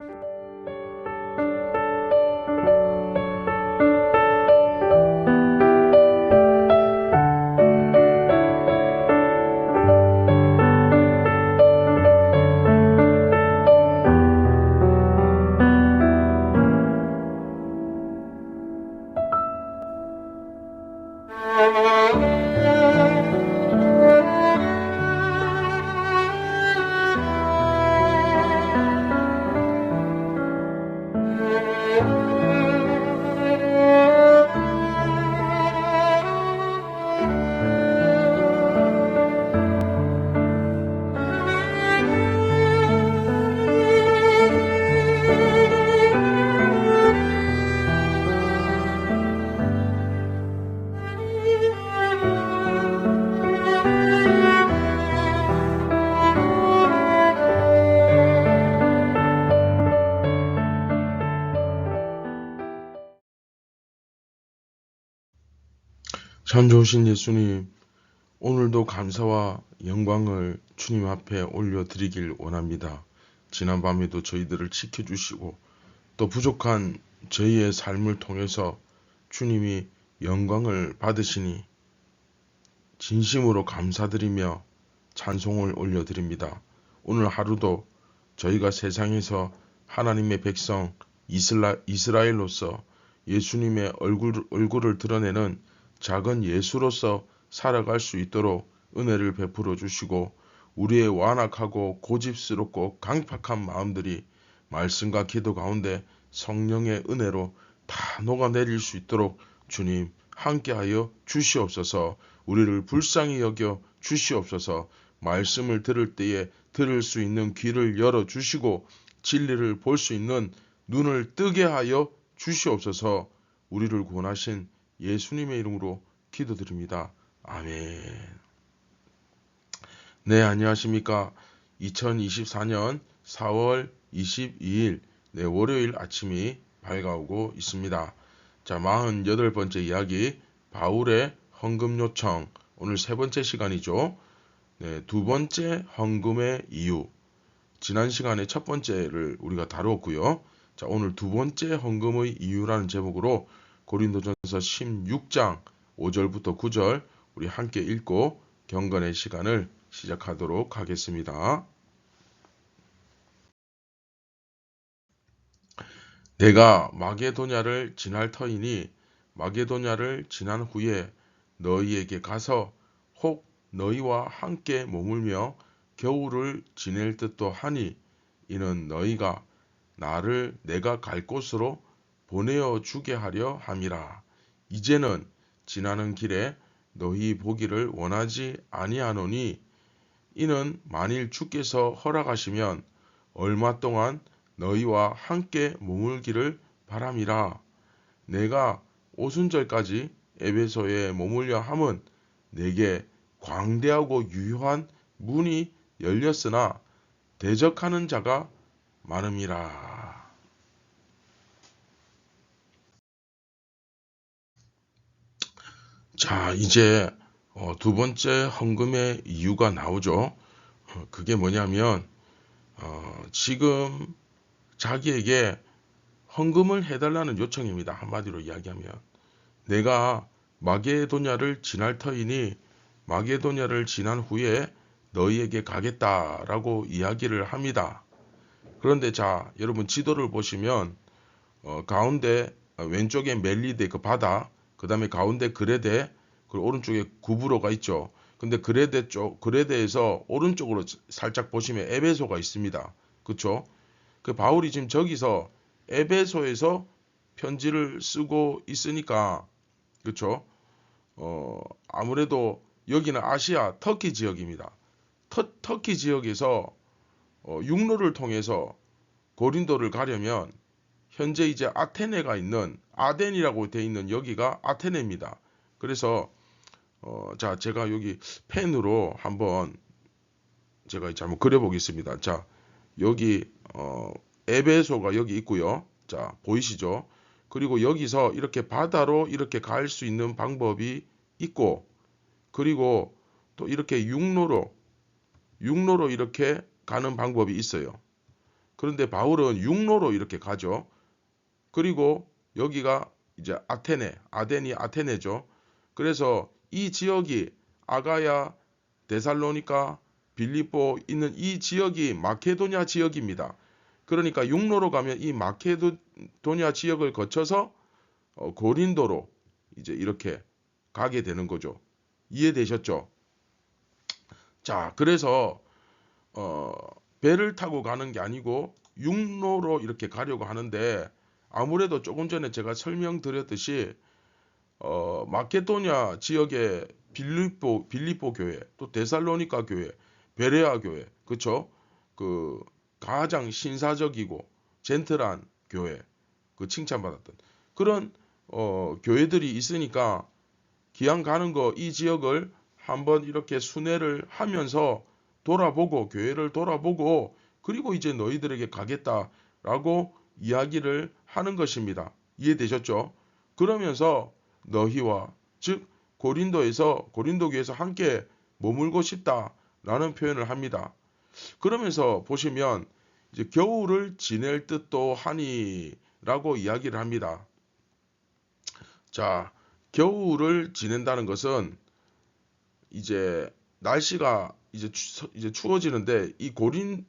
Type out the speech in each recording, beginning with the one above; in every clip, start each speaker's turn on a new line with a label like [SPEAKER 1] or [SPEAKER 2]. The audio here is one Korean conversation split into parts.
[SPEAKER 1] Thank you 참 좋으신 예수님, 오늘도 감사와 영광을 주님 앞에 올려드리길 원합니다. 지난 밤에도 저희들을 지켜주시고 또 부족한 저희의 삶을 통해서 주님이 영광을 받으시니 진심으로 감사드리며 찬송을 올려드립니다. 오늘 하루도 저희가 세상에서 하나님의 백성 이스라, 이스라엘로서 예수님의 얼굴, 얼굴을 드러내는 작은 예수로서 살아갈 수 있도록 은혜를 베풀어 주시고 우리의 완악하고 고집스럽고 강팍한 마음들이 말씀과 기도 가운데 성령의 은혜로 다 녹아내릴 수 있도록 주님 함께하여 주시옵소서. 우리를 불쌍히 여겨 주시옵소서. 말씀을 들을 때에 들을 수 있는 귀를 열어 주시고 진리를 볼 수 있는 눈을 뜨게 하여 주시옵소서. 우리를 구원하신 예수님의 이름으로 기도드립니다. 아멘. 네, 안녕하십니까. 2024년 4월 22일, 네, 월요일 아침이 밝아오고 있습니다. 자, 48번째 이야기, 바울의 헌금 요청. 오늘 세 번째 시간이죠. 네, 두 번째 헌금의 이유. 지난 시간에 첫 번째를 우리가 다루었고요. 자, 오늘 두 번째 헌금의 이유라는 제목으로 고린도전 서 16장 5절부터 9절 우리 함께 읽고 경건의 시간을 시작하도록 하겠습니다. 내가 마게도냐를 지날 터이니 마게도냐를 지난 후에 너희에게 가서 혹 너희와 함께 머물며 겨울을 지낼 듯도 하니 이는 너희가 나를 내가 갈 곳으로 보내어 주게 하려 함이라. 이제는 지나는 길에 너희 보기를 원하지 아니하노니 이는 만일 주께서 허락하시면 얼마 동안 너희와 함께 머물기를 바람이라. 내가 오순절까지 에베소에 머물려 함은 내게 광대하고 유효한 문이 열렸으나 대적하는 자가 많음이라. 자, 이제 어, 두 번째 헌금의 이유가 나오죠. 어, 그게 뭐냐면 어, 지금 자기에게 헌금을 해달라는 요청입니다. 한마디로 이야기하면 내가 마게도냐를 지날 터이니 마게도냐를 지난 후에 너희에게 가겠다라고 이야기를 합니다. 그런데 자 여러분 지도를 보시면 어, 가운데 어, 왼쪽에 멜리데 그 바다 그 다음에 가운데 그레데 그리고 오른쪽에 구브로가 있죠. 근데 그레데 쪽 그레데에서 오른쪽으로 살짝 보시면 에베소가 있습니다. 그렇죠? 그 바울이 지금 저기서 에베소에서 편지를 쓰고 있으니까 그렇죠? 어, 아무래도 여기는 아시아 터키 지역입니다. 터, 터키 지역에서 어, 육로를 통해서 고린도를 가려면 현재 이제 아테네가 있는 아덴이라고 되어 있는 여기가 아테네입니다. 그래서 어, 자 제가 여기 펜으로 한번 제가 한번 그려보겠습니다. 자 여기 어, 에베소가 여기 있고요. 자 보이시죠? 그리고 여기서 이렇게 바다로 이렇게 갈 수 있는 방법이 있고 그리고 또 이렇게 육로로 육로로 이렇게 가는 방법이 있어요. 그런데 바울은 육로로 이렇게 가죠. 그리고 여기가 이제 아테네, 아덴이 아테네죠. 그래서 이 지역이 아가야, 데살로니카, 빌리포 있는 이 지역이 마케도냐 지역입니다. 그러니까 육로로 가면 이 마케도냐 지역을 거쳐서 어, 고린도로 이제 이렇게 가게 되는 거죠. 이해되셨죠? 자, 그래서 어, 배를 타고 가는 게 아니고 육로로 이렇게 가려고 하는데 아무래도 조금 전에 제가 설명드렸듯이 어, 마케도냐 지역의 빌리포 빌리포 교회, 또 데살로니카 교회, 베레아 교회, 그쵸? 그 가장 신사적이고 젠틀한 교회, 그 칭찬받았던 그런 어, 교회들이 있으니까 기왕 가는 거 이 지역을 한번 이렇게 순회를 하면서 돌아보고 교회를 돌아보고 그리고 이제 너희들에게 가겠다라고 이야기를 하는 것입니다. 이해되셨죠? 그러면서 너희와 즉 고린도에서 고린도 교회에서 함께 머물고 싶다라는 표현을 합니다. 그러면서 보시면 이제 겨울을 지낼 뜻도 하니라고 이야기를 합니다. 자, 겨울을 지낸다는 것은 이제 날씨가 이제 추, 이제 추워지는데 이 고린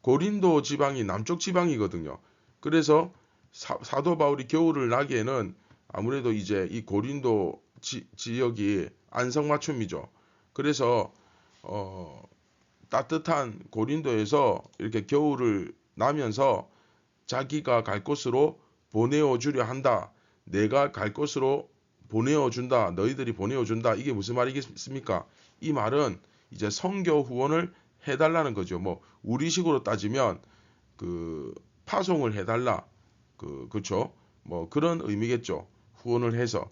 [SPEAKER 1] 고린도 지방이 남쪽 지방이거든요. 그래서 사, 도 바울이 겨울을 나기에는 아무래도 이제 이 고린도 지, 지역이 안성맞춤이죠. 그래서 어, 따뜻한 고린도에서 이렇게 겨울을 나면서 자기가 갈 곳으로 보내어 주려 한다. 내가 갈 곳으로 보내어 준다. 너희들이 보내어 준다. 이게 무슨 말이겠습니까? 이 말은 이제 성교 후원을 해달라는 거죠. 뭐 우리식으로 따지면 그 파송을 해달라. 그 그렇죠. 뭐 그런 의미겠죠. 후원을 해서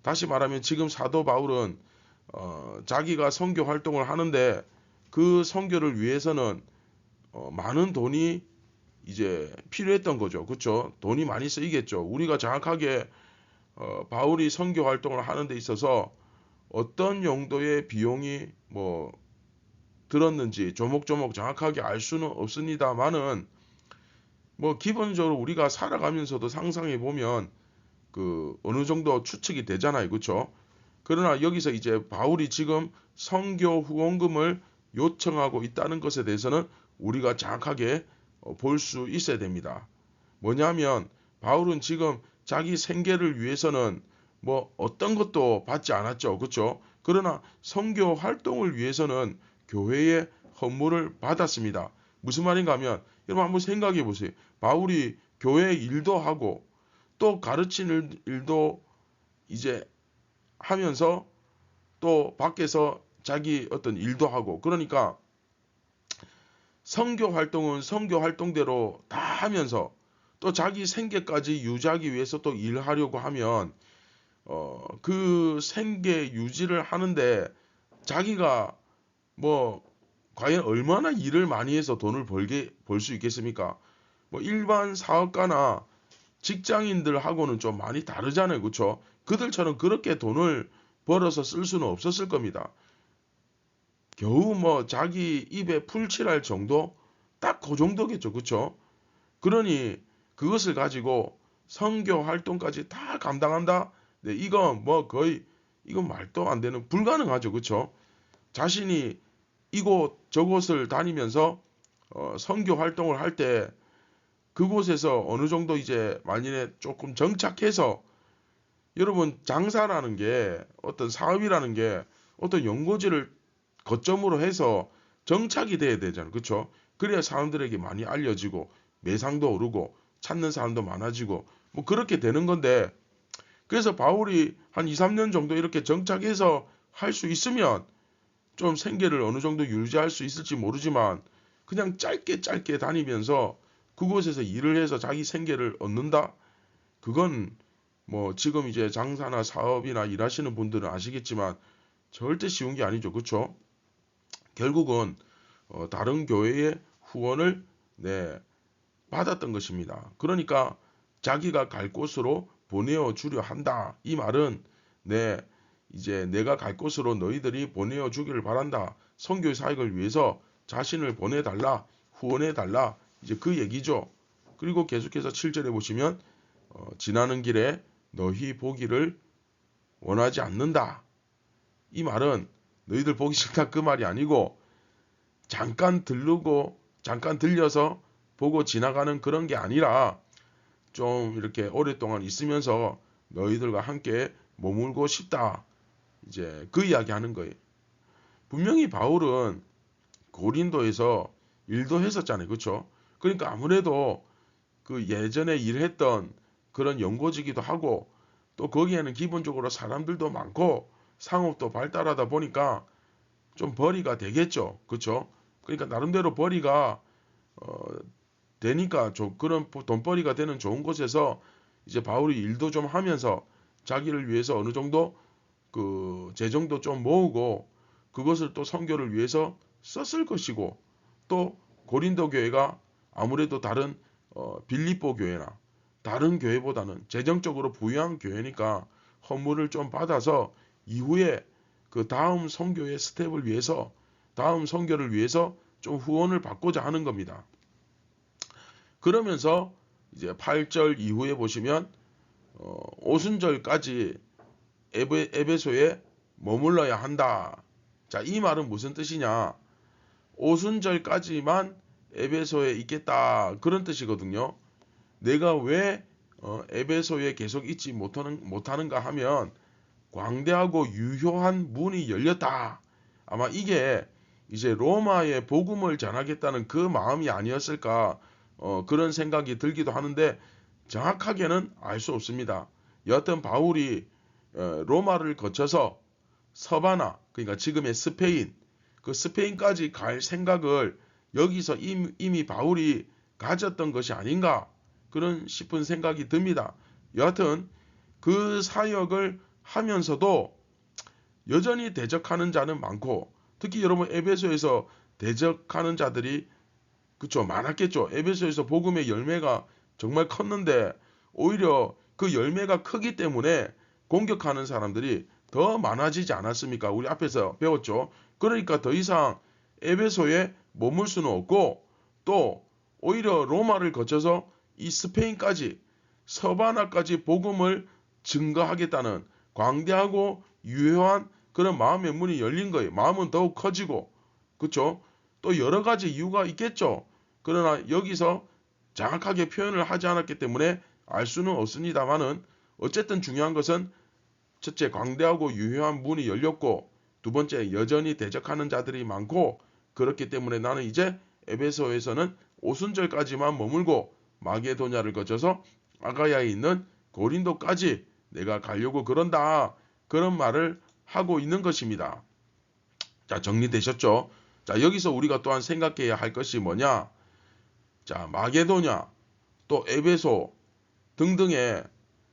[SPEAKER 1] 다시 말하면 지금 사도 바울은 어, 자기가 성교 활동을 하는데 그 성교를 위해서는 어, 많은 돈이 이제 필요했던 거죠. 그렇죠? 돈이 많이 쓰이겠죠. 우리가 정확하게 어, 바울이 선교 활동을 하는 데 있어서 어떤 용도의 비용이 뭐 들었는지 조목조목 정확하게 알 수는 없습니다만은 뭐 기본적으로 우리가 살아가면서도 상상해 보면 그 어느 정도 추측이 되잖아요. 그렇죠? 그러나 여기서 이제 바울이 지금 성교 후원금을 요청하고 있다는 것에 대해서는 우리가 정확하게 어, 볼수 있어야 됩니다. 뭐냐면 바울은 지금 자기 생계를 위해서는 뭐 어떤 것도 받지 않았죠. 그렇죠? 그러나 성교 활동을 위해서는 교회의 헌물을 받았습니다. 무슨 말인가 하면 여러분 한번 생각해 보세요. 바울이 교회 일도 하고 또 가르치는 일도 이제 하면서 또 밖에서 자기 어떤 일도 하고 그러니까 성교 활동은 성교 활동대로 다 하면서 또 자기 생계까지 유지하기 위해서 또 일하려고 하면 어, 그 생계 유지를 하는데 자기가 뭐 과연 얼마나 일을 많이 해서 돈을 벌게 벌 수 있겠습니까? 뭐 일반 사업가나 직장인들하고는 좀 많이 다르잖아요. 그렇죠? 그들처럼 그렇게 돈을 벌어서 쓸 수는 없었을 겁니다. 겨우 뭐 자기 입에 풀칠할 정도 딱 그 정도겠죠. 그렇죠? 그러니 그것을 가지고 성교 활동까지 다 감당한다. 네, 이건 뭐 거의 이건 말도 안 되는 불가능하죠. 그렇죠? 자신이 이곳 저곳을 다니면서 어, 성교 활동을 할 때 그곳에서 어느 정도 이제 만일에 조금 정착해서 여러분 장사라는 게 어떤 사업이라는 게 어떤 연고지를 거점으로 해서 정착이 돼야 되잖아요. 그렇죠? 그래야 사람들에게 많이 알려지고 매상도 오르고 찾는 사람도 많아지고 뭐 그렇게 되는 건데 그래서 바울이 한 2, 3년 정도 이렇게 정착해서 할 수 있으면 좀 생계를 어느 정도 유지할 수 있을지 모르지만 그냥 짧게 짧게 다니면서 그곳에서 일을 해서 자기 생계를 얻는다? 그건 뭐 지금 이제 장사나 사업이나 일하시는 분들은 아시겠지만 절대 쉬운 게 아니죠. 그렇죠? 결국은 어 다른 교회의 후원을 네, 받았던 것입니다. 그러니까 자기가 갈 곳으로 보내어 주려 한다. 이 말은 네, 이제 내가 갈 곳으로 너희들이 보내어 주기를 바란다. 성교 사역을 위해서 자신을 보내달라. 후원해달라. 이제 그 얘기죠. 그리고 계속해서 7절에 보시면 어, 지나는 길에 너희 보기를 원하지 않는다. 이 말은 너희들 보기 싫다 그 말이 아니고 잠깐 들르고 잠깐 들려서 보고 지나가는 그런 게 아니라 좀 이렇게 오랫동안 있으면서 너희들과 함께 머물고 싶다. 이제 그 이야기 하는 거예요. 분명히 바울은 고린도에서 일도 했었잖아요. 그렇죠? 그러니까 아무래도 그 예전에 일했던 그런 연고지기도 하고 또 거기에는 기본적으로 사람들도 많고 상업도 발달하다 보니까 좀 벌이가 되겠죠. 그렇죠? 그러니까 나름대로 벌이가 어, 되니까 좀 그런 돈벌이가 되는 좋은 곳에서 이제 바울이 일도 좀 하면서 자기를 위해서 어느 정도 그 재정도 좀 모으고 그것을 또 선교를 위해서 썼을 것이고 또 고린도 교회가 아무래도 다른 어, 빌립보 교회나 다른 교회보다는 재정적으로 부유한 교회니까 헌물을 좀 받아서 이후에 그 다음 선교의 스텝을 위해서 다음 선교를 위해서 좀 후원을 받고자 하는 겁니다. 그러면서 이제 8절 이후에 보시면 어, 오순절까지 에베, 에베소에 머물러야 한다. 자, 이 말은 무슨 뜻이냐? 오순절까지만 에베소에 있겠다. 그런 뜻이거든요. 내가 왜 어, 에베소에 계속 있지 못하는, 못하는가 하면 광대하고 유효한 문이 열렸다. 아마 이게 이제 로마의 복음을 전하겠다는 그 마음이 아니었을까 어, 그런 생각이 들기도 하는데 정확하게는 알 수 없습니다. 여하튼 바울이 어, 로마를 거쳐서 서바나 그러니까 지금의 스페인 그 스페인까지 갈 생각을 여기서 이미, 이미 바울이 가졌던 것이 아닌가 그런 싶은 생각이 듭니다. 여하튼 그 사역을 하면서도 여전히 대적하는 자는 많고 특히 여러분 에베소에서 대적하는 자들이 그쵸 많았겠죠. 에베소에서 복음의 열매가 정말 컸는데 오히려 그 열매가 크기 때문에 공격하는 사람들이 더 많아지지 않았습니까? 우리 앞에서 배웠죠. 그러니까 더 이상 에베소에 머물 수는 없고 또 오히려 로마를 거쳐서 이 스페인까지 서바나까지 복음을 증거하겠다는 광대하고 유효한 그런 마음의 문이 열린 거예요. 마음은 더욱 커지고 그렇죠? 또 여러 가지 이유가 있겠죠. 그러나 여기서 정확하게 표현을 하지 않았기 때문에 알 수는 없습니다만은 어쨌든 중요한 것은 첫째 광대하고 유효한 문이 열렸고 두 번째 여전히 대적하는 자들이 많고 그렇기 때문에 나는 이제 에베소에서는 오순절까지만 머물고 마게도냐를 거쳐서 아가야에 있는 고린도까지 내가 가려고 그런다. 그런 말을 하고 있는 것입니다. 자, 정리되셨죠? 자, 여기서 우리가 또한 생각해야 할 것이 뭐냐? 자, 마게도냐, 또 에베소 등등의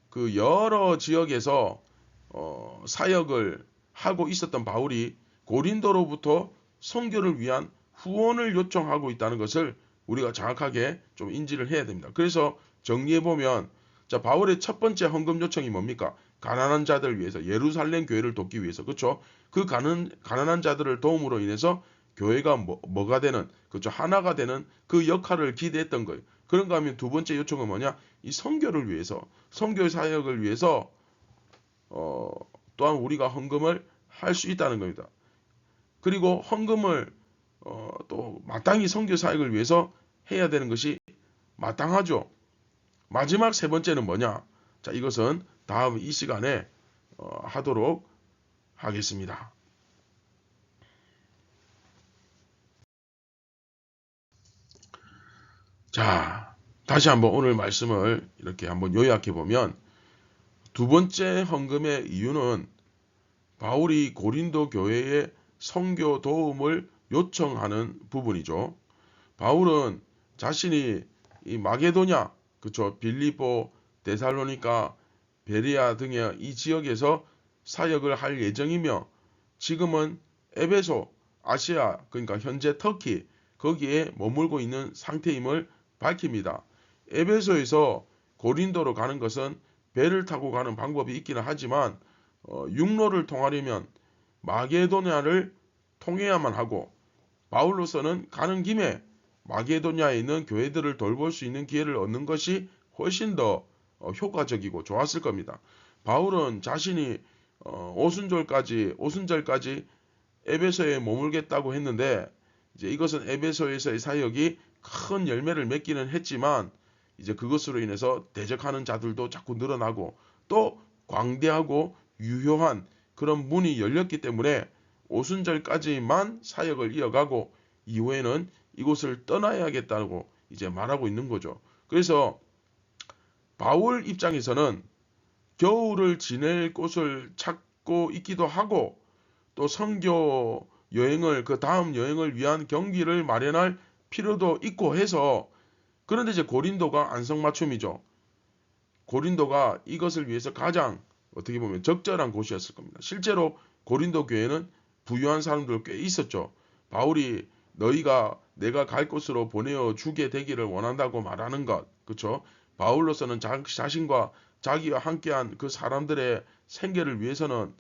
[SPEAKER 1] 그 여러 지역에서 어, 사역을 하고 있었던 바울이 고린도로부터 선교를 위한 후원을 요청하고 있다는 것을 우리가 정확하게 좀 인지를 해야 됩니다. 그래서 정리해 보면 자 바울의 첫 번째 헌금 요청이 뭡니까? 가난한 자들을 위해서 예루살렘 교회를 돕기 위해서 그렇죠? 그 가난, 가난한 자들을 도움으로 인해서 교회가 뭐, 뭐가 되는 그렇죠? 하나가 되는 그 역할을 기대했던 거예요. 그런가 하면 두 번째 요청은 뭐냐? 이 선교를 위해서 선교 사역을 위해서 어, 또한 우리가 헌금을 할 수 있다는 겁니다. 그리고 헌금을 어, 또 마땅히 선교 사역을 위해서 해야 되는 것이 마땅하죠. 마지막 세 번째는 뭐냐? 자, 이것은 다음 이 시간에 어, 하도록 하겠습니다. 자, 다시 한번 오늘 말씀을 이렇게 한번 요약해 보면 두 번째 헌금의 이유는 바울이 고린도 교회에 성교 도움을 요청하는 부분이죠. 바울은 자신이 이 마게도냐, 그쵸, 빌리보, 데살로니카, 베리아 등의 이 지역에서 사역을 할 예정이며 지금은 에베소, 아시아, 그러니까 현재 터키 거기에 머물고 있는 상태임을 밝힙니다. 에베소에서 고린도로 가는 것은 배를 타고 가는 방법이 있기는 하지만 어, 육로를 통하려면 마게도냐를 통해야만 하고 바울로서는 가는 김에 마게도냐에 있는 교회들을 돌볼 수 있는 기회를 얻는 것이 훨씬 더 어, 효과적이고 좋았을 겁니다. 바울은 자신이 어, 오순절까지 오순절까지 에베소에 머물겠다고 했는데 이제 이것은 에베소에서의 사역이 큰 열매를 맺기는 했지만 이제 그것으로 인해서 대적하는 자들도 자꾸 늘어나고 또 광대하고 유효한 그런 문이 열렸기 때문에 오순절까지만 사역을 이어가고 이후에는 이곳을 떠나야겠다고 이제 말하고 있는 거죠. 그래서 바울 입장에서는 겨울을 지낼 곳을 찾고 있기도 하고 또 선교 여행을 그 다음 여행을 위한 경비를 마련할 필요도 있고 해서 그런데 이제 고린도가 안성맞춤이죠. 고린도가 이것을 위해서 가장 어떻게 보면 적절한 곳이었을 겁니다. 실제로 고린도 교회는 부유한 사람들 꽤 있었죠. 바울이 너희가 내가 갈 곳으로 보내어 주게 되기를 원한다고 말하는 것, 그렇죠? 바울로서는 자, 자신과 자기와 함께한 그 사람들의 생계를 위해서는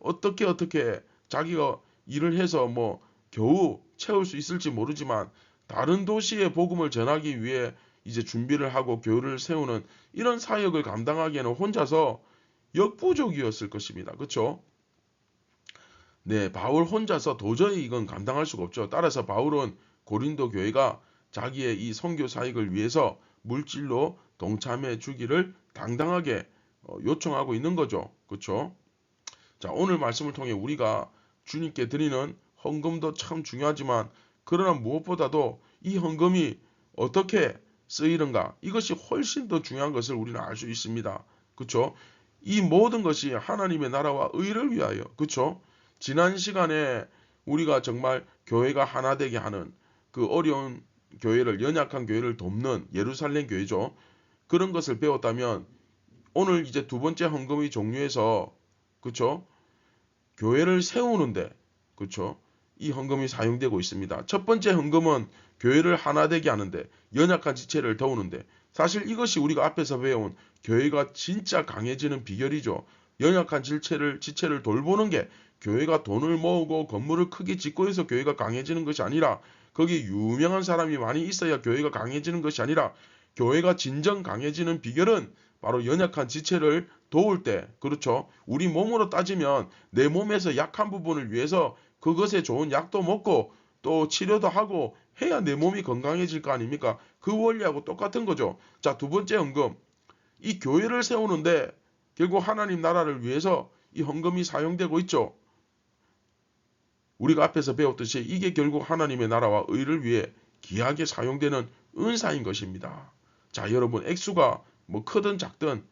[SPEAKER 1] 어떻게 어떻게 자기가 일을 해서 뭐 겨우 채울 수 있을지 모르지만 다른 도시에 복음을 전하기 위해 이제 준비를 하고 교회를 세우는 이런 사역을 감당하기에는 혼자서 역부족이었을 것입니다. 그렇죠? 네, 바울 혼자서 도저히 이건 감당할 수가 없죠. 따라서 바울은 고린도 교회가 자기의 이 선교 사역을 위해서 물질로 동참해 주기를 당당하게 어, 요청하고 있는 거죠. 그렇죠? 자, 오늘 말씀을 통해 우리가 주님께 드리는 헌금도 참 중요하지만 그러나 무엇보다도 이 헌금이 어떻게 쓰이는가 이것이 훨씬 더 중요한 것을 우리는 알 수 있습니다. 그렇죠? 이 모든 것이 하나님의 나라와 의를 위하여 그렇죠? 지난 시간에 우리가 정말 교회가 하나 되게 하는 그 어려운 교회를 연약한 교회를 돕는 예루살렘 교회죠. 그런 것을 배웠다면 오늘 이제 두 번째 헌금이 종료해서 그렇죠? 교회를 세우는데 그렇죠? 이 헌금이 사용되고 있습니다. 첫 번째 헌금은 교회를 하나 되게 하는데 연약한 지체를 도우는데 사실 이것이 우리가 앞에서 배운 교회가 진짜 강해지는 비결이죠. 연약한 지체를 지체를 돌보는 게 교회가 돈을 모으고 건물을 크게 짓고 해서 교회가 강해지는 것이 아니라 거기 유명한 사람이 많이 있어야 교회가 강해지는 것이 아니라 교회가 진정 강해지는 비결은 바로 연약한 지체를 도울 때 그렇죠. 우리 몸으로 따지면 내 몸에서 약한 부분을 위해서 그것에 좋은 약도 먹고 또 치료도 하고 해야 내 몸이 건강해질 거 아닙니까? 그 원리하고 똑같은 거죠. 자, 두 번째 헌금. 이 교회를 세우는데 결국 하나님 나라를 위해서 이 헌금이 사용되고 있죠. 우리가 앞에서 배웠듯이 이게 결국 하나님의 나라와 의를 위해 귀하게 사용되는 은사인 것입니다. 자, 여러분, 액수가 뭐 크든 작든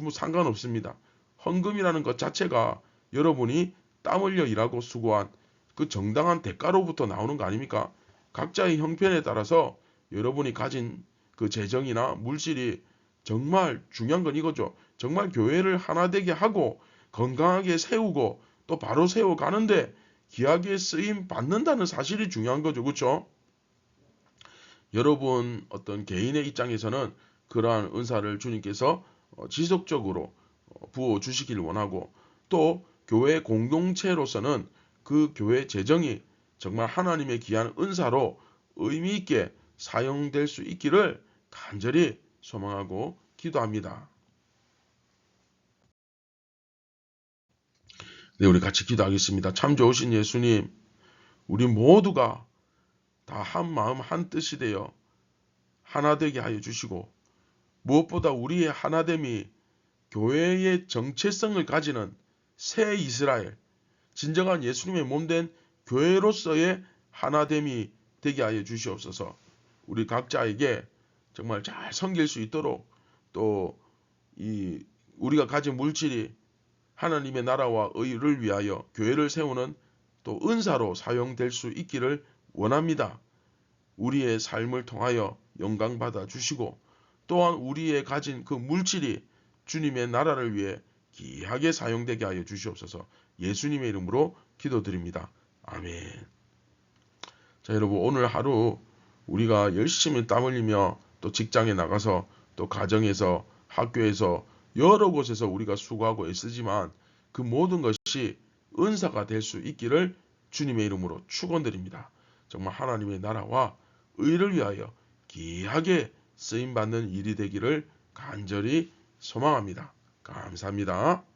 [SPEAKER 1] 뭐 상관없습니다. 헌금이라는 것 자체가 여러분이 땀 흘려 일하고 수고한 그 정당한 대가로부터 나오는 거 아닙니까? 각자의 형편에 따라서 여러분이 가진 그 재정이나 물질이 정말 중요한 건 이거죠. 정말 교회를 하나 되게 하고 건강하게 세우고 또 바로 세워가는데 귀하게 쓰임 받는다는 사실이 중요한 거죠. 그렇죠? 여러분 어떤 개인의 입장에서는 그러한 은사를 주님께서 어, 지속적으로 어, 부어 주시길 원하고 또 교회 공동체로서는 그 교회 재정이 정말 하나님의 귀한 은사로 의미 있게 사용될 수 있기를 간절히 소망하고 기도합니다. 네, 우리 같이 기도하겠습니다. 참 좋으신 예수님, 우리 모두가 다 한 마음 한 뜻이 되어 하나 되게 하여 주시고 무엇보다 우리의 하나됨이 교회의 정체성을 가지는 새 이스라엘, 진정한 예수님의 몸된 교회로서의 하나됨이 되게 하여 주시옵소서. 우리 각자에게 정말 잘 섬길 수 있도록 또 이 우리가 가진 물질이 하나님의 나라와 의를 위하여 교회를 세우는 또 은사로 사용될 수 있기를 원합니다. 우리의 삶을 통하여 영광 받아 주시고 또한 우리의 가진 그 물질이 주님의 나라를 위해 귀하게 사용되게 하여 주시옵소서. 예수님의 이름으로 기도드립니다. 아멘. 자, 여러분 오늘 하루 우리가 열심히 땀 흘리며 또 직장에 나가서 또 가정에서 학교에서 여러 곳에서 우리가 수고하고 애쓰지만 그 모든 것이 은사가 될 수 있기를 주님의 이름으로 축원드립니다. 정말 하나님의 나라와 의를 위하여 귀하게 쓰임 받는 일이 되기를 간절히 소망합니다. 감사합니다.